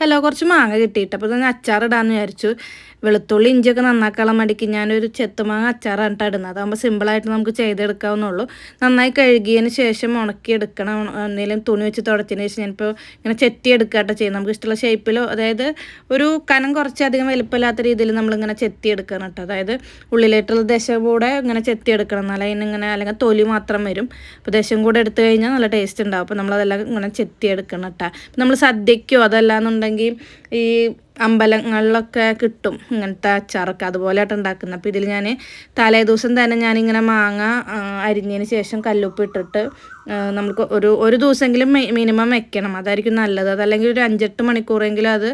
Hello കുറച്ച് മാങ്ങ കിട്ടിയിട്ട്. അപ്പോൾ തന്നെ അച്ചാറിടാന്ന് വിചാരിച്ചു. വെളുത്തുള്ളി ഇഞ്ചിയൊക്കെ നന്നാക്കാനുള്ള മടിക്ക് ഞാനൊരു ചെത്തുമാങ്ങ അച്ചാറാണ് ഇടുന്നത്. അതാകുമ്പോൾ സിമ്പിളായിട്ട് നമുക്ക് ചെയ്തെടുക്കാവുന്നുള്ളൂ. നന്നായി കഴുകിയതിന് ശേഷം ഉണക്കി എടുക്കണം എന്തെങ്കിലും തുണി വെച്ച് തുടച്ചതിന് ശേഷം ഞാനിപ്പോൾ ഇങ്ങനെ ചെത്തി എടുക്കാട്ടോ ചെയ്യുന്നത്. നമുക്ക് ഇഷ്ടമുള്ള ഷേപ്പിലോ അതായത് ഒരു കനം കുറച്ചധികം വലുപ്പമില്ലാത്ത രീതിയിൽ നമ്മളിങ്ങനെ ചെത്തി എടുക്കണം കേട്ടോ അതായത് ഉള്ളിലേട്ടുള്ള ദശ കൂടെ ഇങ്ങനെ ചെത്തി എടുക്കണം എന്നാലും അതിനിങ്ങനെ അല്ലെങ്കിൽ തൊലി മാത്രം വരും. അപ്പോൾ ദശം കൂടെ എടുത്തു കഴിഞ്ഞാൽ നല്ല ടേസ്റ്റ് ഉണ്ടാവും. അപ്പോൾ നമ്മളതെല്ലാം ഇങ്ങനെ ചെത്തി എടുക്കണം കേട്ടോ നമ്മൾ സദ്യക്കോ അതല്ലാന്നുണ്ടെങ്കിൽ ഈ അമ്പലങ്ങളിലൊക്കെ കിട്ടും ഇങ്ങനത്തെ അച്ചാറൊക്കെ അതുപോലെയായിട്ട് ഉണ്ടാക്കുന്നത്. അപ്പോൾ ഇതിൽ ഞാൻ തലേ ദിവസം തന്നെ ഞാനിങ്ങനെ മാങ്ങ അരിഞ്ഞതിന് ശേഷം കല്ലുപ്പ് ഇട്ടിട്ട് നമുക്ക് ഒരു ഒരു ദിവസമെങ്കിലും മിനിമം വെക്കണം. അതായിരിക്കും നല്ലത്. അതല്ലെങ്കിൽ ഒരു അഞ്ചെട്ട് മണിക്കൂറെങ്കിലും അത്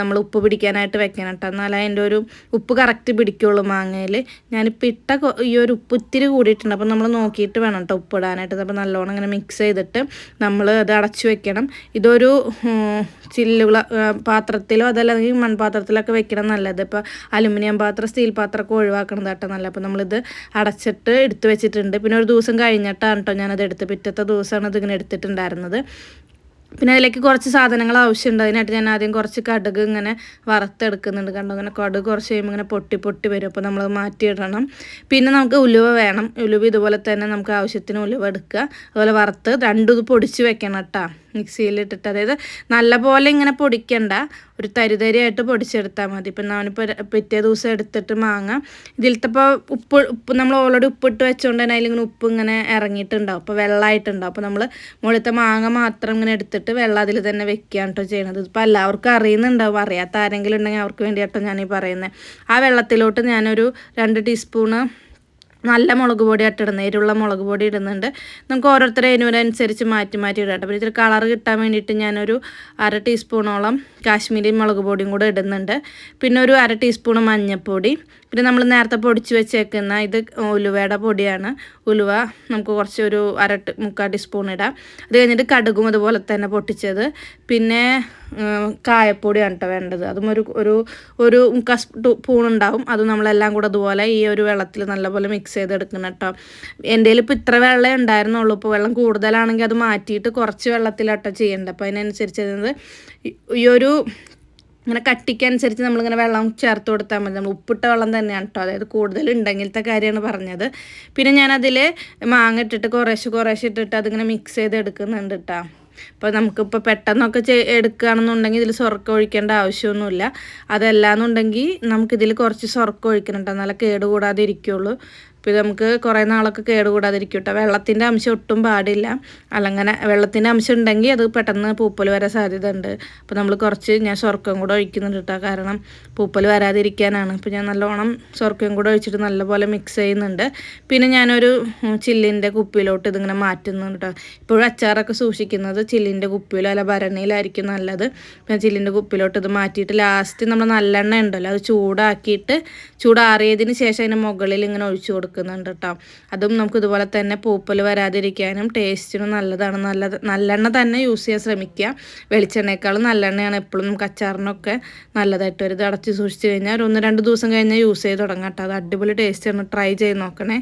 നമ്മൾ ഉപ്പ് പിടിക്കാനായിട്ട് വെക്കണം കേട്ടോ. എന്നാലേ അതിന്റെ ഒരു ഉപ്പ് കറക്റ്റ് പിടിക്കുള്ളൂ മാങ്ങയിൽ ഞാനിപ്പോൾ ഇട്ട ഈ ഒരു ഉപ്പ് ഇത്തിരി കൂടിയിട്ടുണ്ട്. അപ്പോൾ നമ്മൾ നോക്കിയിട്ട് വേണം കേട്ടോ ഉപ്പ് ഇടാനായിട്ട്. അപ്പോൾ നല്ലോണം ഇങ്ങനെ മിക്സ് ചെയ്തിട്ട് നമ്മൾ അത് അടച്ചു വെക്കണം. ഇതൊരു ചില്ലുകള പാത്രത്തിലോ അതല്ലെങ്കിൽ മൺപാത്രത്തിലൊക്കെ വെക്കണം നല്ലത്. ഇപ്പോൾ അലുമിനിയം പാത്രം സ്റ്റീൽ പാത്രമൊക്കെ ഒഴിവാക്കണം കേട്ടോ നല്ല അപ്പോൾ നമ്മളിത് അടച്ചിട്ട് എടുത്തു വെച്ചിട്ടുണ്ട്. പിന്നെ ഒരു ദിവസം കഴിഞ്ഞിട്ടാണ് കേട്ടോ ഞാനത് എടുത്ത് പിറ്റത്തെ ദിവസമാണ് ഇതിങ്ങനെ എടുത്തിട്ടുണ്ടായിരുന്നത്. പിന്നെ അതിലേക്ക് കുറച്ച് സാധനങ്ങൾ ആവശ്യമുണ്ട്. അതിനായിട്ട് ഞാൻ ആദ്യം കുറച്ച് കടുക് ഇങ്ങനെ വറുത്തെടുക്കുന്നുണ്ട്. കണ്ടോ? ഇങ്ങനെ കടുക് കുറച്ച് കഴിയുമ്പോൾ ഇങ്ങനെ പൊട്ടി പൊട്ടി വരും. അപ്പോൾ നമ്മൾ മാറ്റിയിടണം. പിന്നെ നമുക്ക് ഉലുവ വേണം. ഉലുവ ഇതുപോലെ തന്നെ നമുക്ക് ആവശ്യത്തിന് ഉലുവ എടുക്കുക. അതുപോലെ വറുത്ത് രണ്ടും ഇത് പൊടിച്ച് വെക്കണം കേട്ടോ മിക്സിയിലിട്ടിട്ട് അതായത് നല്ലപോലെ ഇങ്ങനെ പൊടിക്കണ്ട. ഒരു തരിതരിയായിട്ട് പൊടിച്ചെടുത്താൽ മതി. ഇപ്പം ഞാനിപ്പോൾ പിറ്റേ ദിവസം എടുത്തിട്ട് മാങ്ങ. ഇതിലത്തെ ഇപ്പോൾ ഉപ്പ് ഉപ്പ് നമ്മൾ ഓൾറെഡി ഉപ്പിട്ട് വെച്ചുകൊണ്ട് തന്നെ അതിലിങ്ങനെ ഉപ്പ് ഇങ്ങനെ ഇറങ്ങിയിട്ടുണ്ടാവും. അപ്പോൾ വെള്ളമായിട്ടുണ്ടാവും അപ്പോൾ നമ്മൾ മുകളിലത്തെ മാങ്ങ മാത്രം ഇങ്ങനെ എടുത്തിട്ട് വെള്ളം അതിൽ തന്നെ വെക്കുകയാണ് കേട്ടോ ചെയ്യണത്. ഇപ്പോൾ എല്ലാവർക്കും അറിയുന്നുണ്ടാവും. അറിയാത്ത ആരെങ്കിലും ഉണ്ടെങ്കിൽ അവർക്ക് വേണ്ടിയിട്ടോ ഞാനീ പറയുന്നത് ആ വെള്ളത്തിലോട്ട് ഞാനൊരു രണ്ട് ടീസ്പൂണ് നല്ല മുളക് പൊടി ഇട്ടിടുന്നത് എരിവുള്ള മുളക് പൊടി ഇടുന്നുണ്ട്. നമുക്ക് ഓരോരുത്തരെ എരിവിനനുസരിച്ച് മാറ്റി മാറ്റി ഇടാം അപ്പോൾ ഇതിൽ കളർ കിട്ടാൻ വേണ്ടിയിട്ട് ഞാനൊരു അര ടീസ്പൂണോളം കാശ്മീരി മുളക് പൊടിയും കൂടെ ഇടുന്നുണ്ട്. പിന്നെ ഒരു അര ടീസ്പൂൺ മഞ്ഞൾപ്പൊടി പിന്നെ നമ്മൾ നേരത്തെ പൊടിച്ച് വെച്ചേക്കുന്ന ഇത് ഉലുവയുടെ പൊടിയാണ്. ഉലുവ നമുക്ക് കുറച്ച് ഒരു അര മുക്കാൽ ടീസ്പൂൺ ഇടാം. അത് കഴിഞ്ഞിട്ട് കടുകും അതുപോലെ തന്നെ പൊട്ടിച്ചത്. പിന്നെ കായപ്പൊടിയാണ് കേട്ടോ വേണ്ടത്. അതും ഒരു ഒരു ഒരു മുക്കാൽ സ്പൂൺ ഉണ്ടാവും അത് നമ്മളെല്ലാം കൂടെ അതുപോലെ ഈ ഒരു വെള്ളത്തിൽ നല്ലപോലെ മിക്സ് ചെയ്തെടുക്കണം കേട്ടോ. എന്റെ ഇപ്പോൾ ഇത്ര വെള്ളമേ ഉണ്ടായിരുന്നുള്ളൂ. ഇപ്പോൾ വെള്ളം കൂടുതലാണെങ്കിൽ അത് മാറ്റിയിട്ട് കുറച്ച് വെള്ളത്തിലാട്ടോ ചെയ്യേണ്ടത്. അപ്പോൾ അതിനനുസരിച്ച് ഈ ഒരു ഇങ്ങനെ കട്ടിക്കനുസരിച്ച് നമ്മളിങ്ങനെ വെള്ളം ചേർത്ത് കൊടുത്താൽ മതി. നമ്മൾ ഉപ്പിട്ട വെള്ളം തന്നെയാണ് കേട്ടോ അതായത് കൂടുതൽ ഉണ്ടെങ്കിലത്തെ കാര്യമാണ് പറഞ്ഞത്. പിന്നെ ഞാനതിൽ മാങ്ങ ഇട്ടിട്ട് കുറേശ്ശെ കുറേശ്ശെ ഇട്ടിട്ട് അതിങ്ങനെ മിക്സ് ചെയ്ത് എടുക്കുന്നുണ്ട് കേട്ടോ അപ്പോൾ നമുക്കിപ്പോൾ പെട്ടെന്നൊക്കെ എടുക്കുകയാണെന്നുണ്ടെങ്കിൽ ഇതിൽ സ്വർക്കം ഒഴിക്കേണ്ട ആവശ്യമൊന്നുമില്ല. അതല്ലാന്നുണ്ടെങ്കിൽ നമുക്കിതിൽ കുറച്ച് സ്വർക്കം ഒഴിക്കണം കേട്ടോ നല്ല കേടുകൂടാതെ ഇരിക്കുള്ളൂ. അപ്പോൾ ഇത് നമുക്ക് കുറേ നാളൊക്കെ കേടുകൂടാതിരിക്കും കേട്ടോ വെള്ളത്തിന്റെ അംശം ഒട്ടും പാടില്ല. അല്ലങ്ങനെ വെള്ളത്തിന്റെ അംശം ഉണ്ടെങ്കിൽ അത് പെട്ടെന്ന് പൂപ്പൽ വരാൻ സാധ്യത ഉണ്ട് അപ്പോൾ നമ്മൾ കുറച്ച് ഞാൻ സ്വർക്കം കൂടെ ഒഴിക്കുന്നുണ്ട് കേട്ടോ കാരണം പൂപ്പൽ വരാതിരിക്കാനാണ്. അപ്പോൾ ഞാൻ നല്ലോണം സ്വർക്കം കൂടെ ഒഴിച്ചിട്ട് നല്ലപോലെ മിക്സ് ചെയ്യുന്നുണ്ട്. പിന്നെ ഞാനൊരു ചില്ലിന്റെ കുപ്പിയിലോട്ട് ഇതിങ്ങനെ മാറ്റുന്നുണ്ട് കേട്ടോ ഇപ്പോഴും അച്ചാറൊക്കെ സൂക്ഷിക്കുന്നത് ചില്ലിന്റെ കുപ്പിയിലോ അല്ല ഭരണിയിലായിരിക്കും നല്ലത്. പിന്നെ ചില്ലിന്റെ കുപ്പിയിലോട്ട് ഇത് മാറ്റിയിട്ട് ലാസ്റ്റ് നമ്മൾ നല്ലെണ്ണ ഉണ്ടല്ലോ അത് ചൂടാക്കിയിട്ട് ചൂടാറിയതിന് ശേഷം അതിന് മുകളിൽ ഇങ്ങനെ ഒഴിച്ചു കൊടുക്കും. കൊടുക്കുന്നുണ്ട് കേട്ടോ അതും നമുക്ക് ഇതുപോലെ തന്നെ പൂപ്പൽ വരാതിരിക്കാനും ടേസ്റ്റിനും നല്ലതാണ്. നല്ല നല്ലെണ്ണ തന്നെ യൂസ് ചെയ്യാൻ ശ്രമിക്കുക. വെളിച്ചെണ്ണയേക്കാളും നല്ലെണ്ണയാണ് എപ്പോഴും നമുക്ക് അച്ചാറിനൊക്കെ നല്ലതായിട്ട് വരും ഇത് അടച്ച് സൂക്ഷിച്ച് കഴിഞ്ഞാൽ ഒന്ന് രണ്ട് ദിവസം കഴിഞ്ഞാൽ യൂസ് ചെയ്ത് തുടങ്ങാം കേട്ടോ അത് അടിപൊളി ടേസ്റ്റാണ് ട്രൈ ചെയ്ത് നോക്കണേ.